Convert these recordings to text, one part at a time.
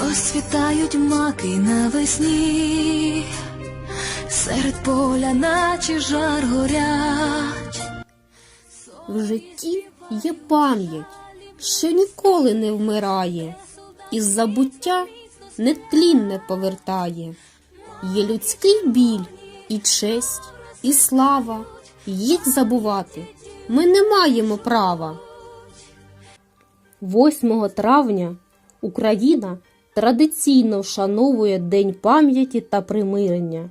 Розцвітають маки навесні, серед поля, наче жар горять. В житті є пам'ять, що ніколи не вмирає, із забуття нетлінне повертає. Є людський біль і честь, і слава, їх забувати ми не маємо права. 8 травня Україна традиційно вшановує День пам'яті та примирення.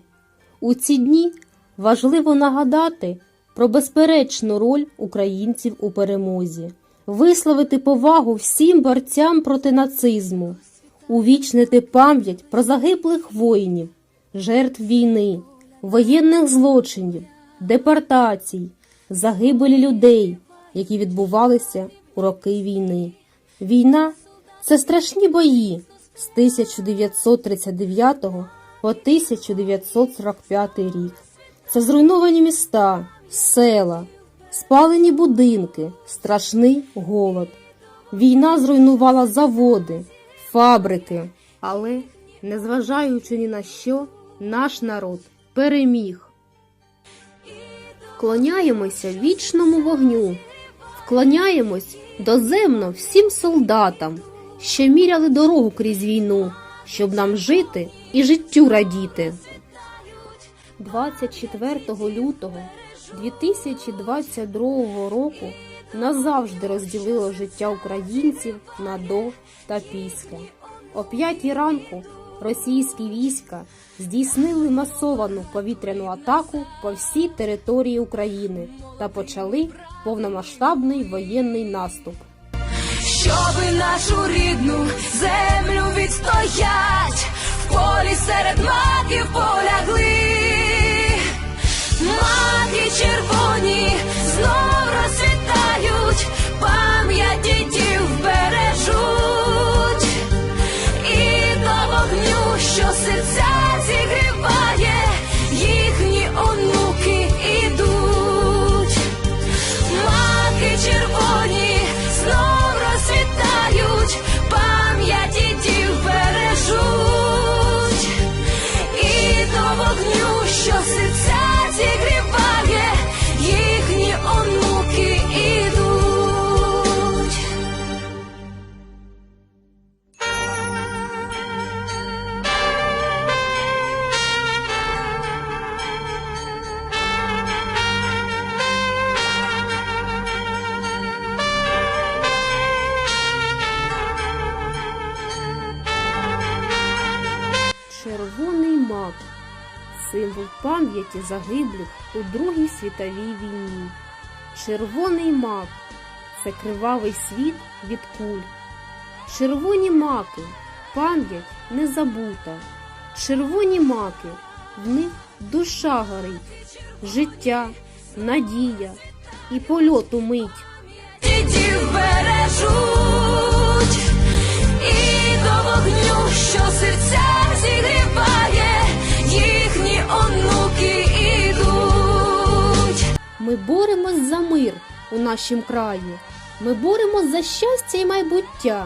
У ці дні важливо нагадати про безперечну роль українців у перемозі, висловити повагу всім борцям проти нацизму, увічнити пам'ять про загиблих воїнів, жертв війни, воєнних злочинів, депортацій, загибелі людей, які відбувалися у роки війни. Війна це страшні бої з 1939 по 1945 рік. Це зруйновані міста, села, спалені будинки, страшний голод. Війна зруйнувала заводи, фабрики. Але, незважаючи ні на що, наш народ переміг. Вклоняємося вічному вогню, вклоняємось доземно всім солдатам, що міряли дорогу крізь війну, щоб нам жити і життю радіти. 24 лютого 2022 року назавжди розділило життя українців на до та після. О п'ятій ранку російські війська здійснили масовану повітряну атаку по всій території України та почали повномасштабний воєнний наступ. Щоби нашу рідну землю відстоять, в полі серед маків полягли, маки червоні Червоний мак символ пам'яті загиблих у Другій світовій війні. Червоний мак це кривавий світ від куль. Червоні маки пам'ять не забута. Червоні маки в них душа горить, життя, надія і польоту мить. Ми боремось за мир у нашім краї. Ми боремось за щастя і майбуття.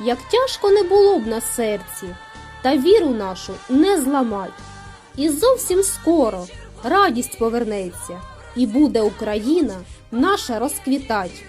Як тяжко не було б на серці, та віру нашу не зламай. І зовсім скоро радість повернеться, і буде Україна наша розквітать.